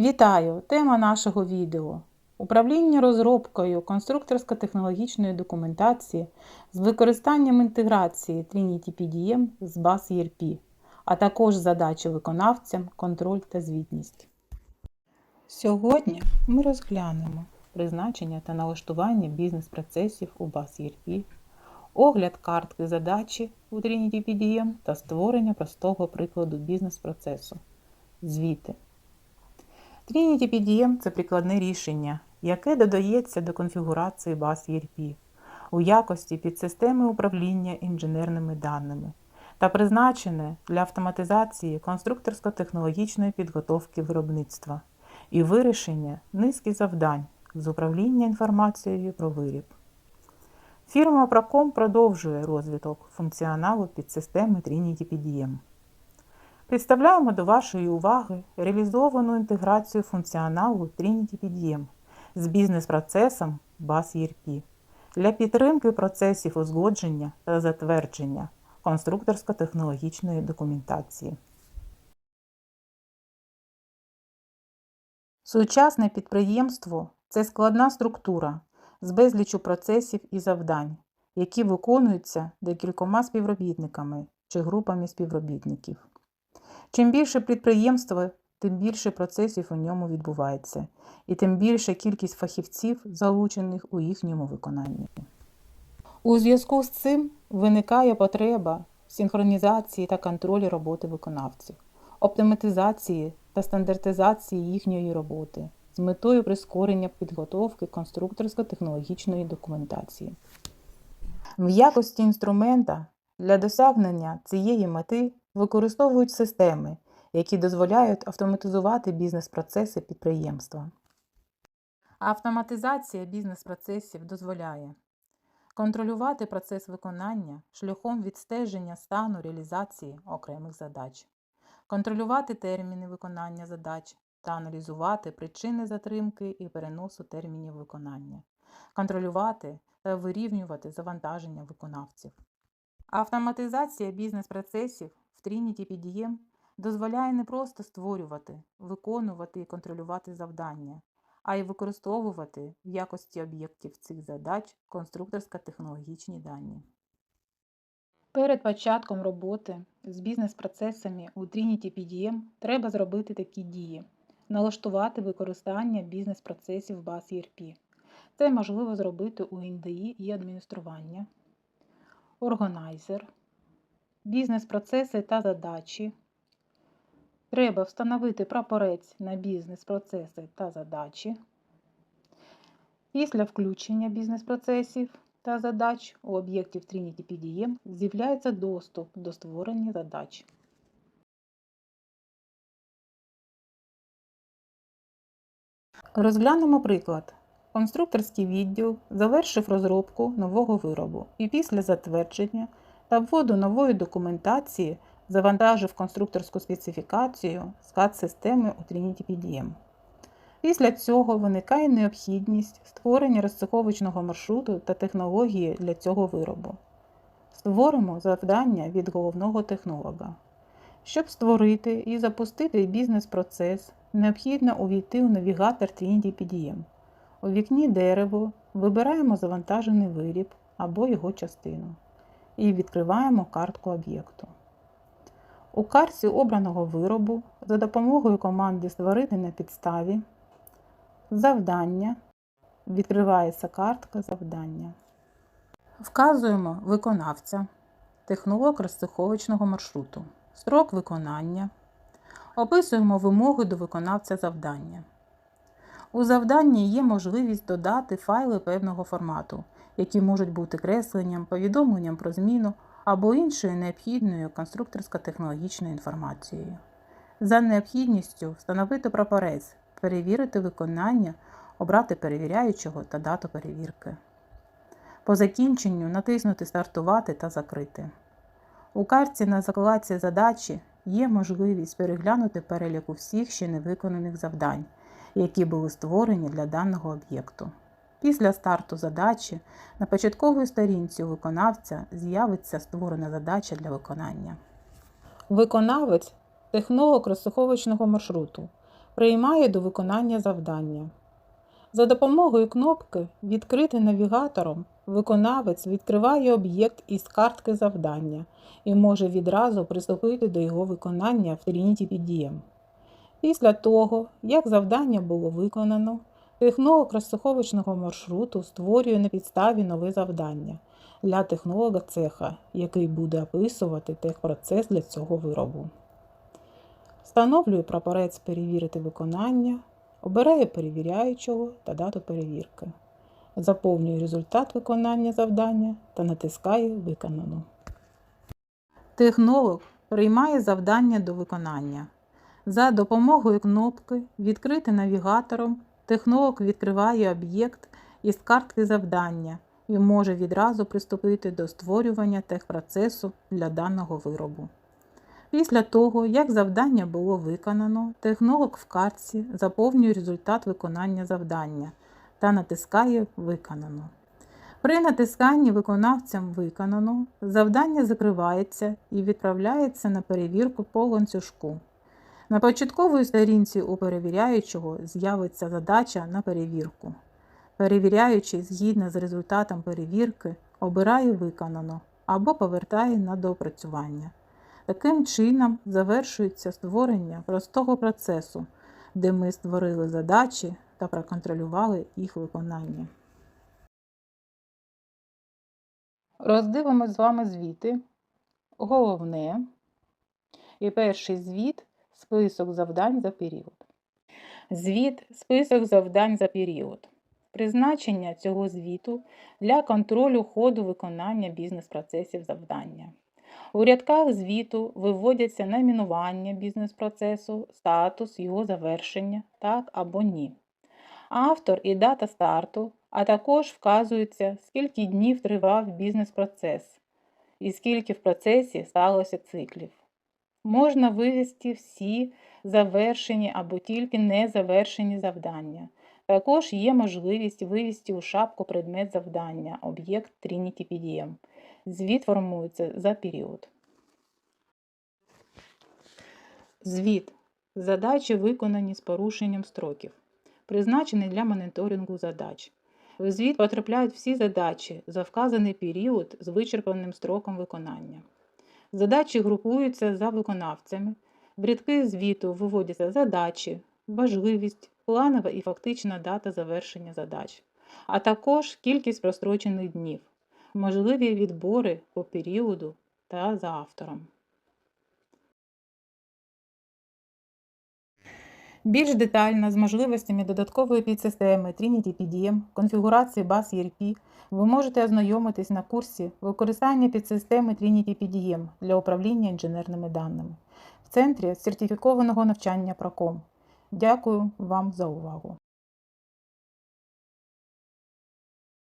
Вітаю! Тема нашого відео управління розробкою конструкторсько-технологічної документації з використанням інтеграції Trinity PDM з BAS ERP, а також задачі виконавцям, контроль та звітність. Сьогодні ми розглянемо призначення та налаштування бізнес-процесів у BAS ERP, огляд картки задачі у Trinity PDM та створення простого прикладу бізнес-процесу. Звіти. Trinity PDM – це прикладне рішення, яке додається до конфігурації BAS ERP у якості підсистеми управління інженерними даними та призначене для автоматизації конструкторсько-технологічної підготовки виробництва і вирішення низки завдань з управління інформацією про виріб. Фірма Procom продовжує розвиток функціоналу підсистеми Trinity PDM. Представляємо до вашої уваги реалізовану інтеграцію функціоналу Trinity PDM з бізнес-процесом BAS ERP для підтримки процесів узгодження та затвердження конструкторсько-технологічної документації. Сучасне підприємство це складна структура з безлічу процесів і завдань, які виконуються декількома співробітниками чи групами співробітників. Чим більше підприємство, тим більше процесів у ньому відбувається, і тим більша кількість фахівців, залучених у їхньому виконанні. У зв'язку з цим виникає потреба синхронізації та контролі роботи виконавців, оптиматизації та стандартизації їхньої роботи з метою прискорення підготовки конструкторсько-технологічної документації. В якості інструмента для досягнення цієї мети використовують системи, які дозволяють автоматизувати бізнес-процеси підприємства. Автоматизація бізнес-процесів дозволяє контролювати процес виконання шляхом відстеження стану реалізації окремих задач, контролювати терміни виконання задач та аналізувати причини затримки і переносу термінів виконання, контролювати та вирівнювати завантаження виконавців. Автоматизація бізнес-процесів в Trinity PDM дозволяє не просто створювати, виконувати і контролювати завдання, а й використовувати в якості об'єктів цих задач конструкторсько-технологічні дані. Перед початком роботи з бізнес-процесами у Trinity PDM треба зробити такі дії: налаштувати використання бізнес-процесів BAS ERP. Це можливо зробити у NDI і адміністрування, органайзер, бізнес-процеси та задачі. Треба встановити прапорець на бізнес-процеси та задачі. Після включення бізнес-процесів та задач у об'єктів Trinity PDM з'являється доступ до створення задач. Розглянемо приклад. Конструкторський відділ завершив розробку нового виробу і після затвердження та вводу нової документації завантажив конструкторську специфікацію скат системи у Trinity PDM. Після цього виникає необхідність створення розциховочного маршруту та технології для цього виробу. Створимо завдання від головного технолога. Щоб створити і запустити бізнес-процес, необхідно увійти у навігатор Trinity PDM. У вікні дерево вибираємо завантажений виріб або його частину і відкриваємо картку об'єкту. У картці обраного виробу за допомогою команди Створити на підставі завдання відкривається картка завдання. Вказуємо виконавця, технолог розциховочного маршруту, строк виконання. Описуємо вимоги до виконавця завдання. У завданні є можливість додати файли певного формату, які можуть бути кресленням, повідомленням про зміну або іншою необхідною конструкторсько-технологічною інформацією. За необхідністю встановити прапорець, перевірити виконання, обрати перевіряючого та дату перевірки. По закінченню натиснути Стартувати та закрити. У картці на закладці задачі є можливість переглянути перелік усіх ще не виконаних завдань, які були створені для даного об'єкту. Після старту задачі на початковій сторінці у виконавця з'явиться створена задача для виконання. Виконавець технолог розсуховочного маршруту приймає до виконання завдання. За допомогою кнопки Відкрити навігатором виконавець відкриває об'єкт із картки завдання і може відразу приступити до його виконання в Trinity PDM. Після того, як завдання було виконано, технолог розсуховочного маршруту створює на підставі нове завдання для технолога цеха, який буде описувати техпроцес для цього виробу. Встановлює прапорець перевірити виконання, обирає перевіряючого та дату перевірки, заповнює результат виконання завдання та натискає Виконано. Технолог приймає завдання до виконання. За допомогою кнопки Відкрити навігатором технолог відкриває об'єкт із картки завдання і може відразу приступити до створювання техпроцесу для даного виробу. Після того, як завдання було виконано, технолог в картці заповнює результат виконання завдання та натискає Виконано. При натисканні виконавцям Виконано завдання закривається і відправляється на перевірку по ланцюжку. На початковій сторінці у перевіряючого з'явиться задача на перевірку. Перевіряючий, згідно з результатом перевірки, обирає виконано або повертає на доопрацювання. Таким чином завершується створення простого процесу, де ми створили задачі та проконтролювали їх виконання. Роздивимось з вами звіти. Головне. І перший звіт список завдань за період. Звіт список завдань за період. Призначення цього звіту для контролю ходу виконання бізнес-процесів завдання. У рядках звіту виводяться найменування бізнес-процесу, статус його завершення, так або ні. Автор і дата старту, а також вказується, скільки днів тривав бізнес-процес і скільки в процесі сталося циклів. Можна вивести всі завершені або тільки незавершені завдання. Також є можливість вивести у шапку предмет завдання, об'єкт Trinity PDM. Звіт формується за період. Звіт. Задачі виконані з порушенням строків. Призначений для моніторингу задач. В звіт потрапляють всі задачі за вказаний період з вичерпаним строком виконання. Задачі групуються за виконавцями. В рядки звіту виводяться задачі, важливість, планова і фактична дата завершення задач, а також кількість прострочених днів, можливі відбори по періоду та за автором. Більш детально з можливостями додаткової підсистеми Trinity PDM, конфігурації баз ERP ви можете ознайомитись на курсі використання підсистеми Trinity PDM для управління інженерними даними в центрі сертифікованого навчання Проком. Дякую вам за увагу!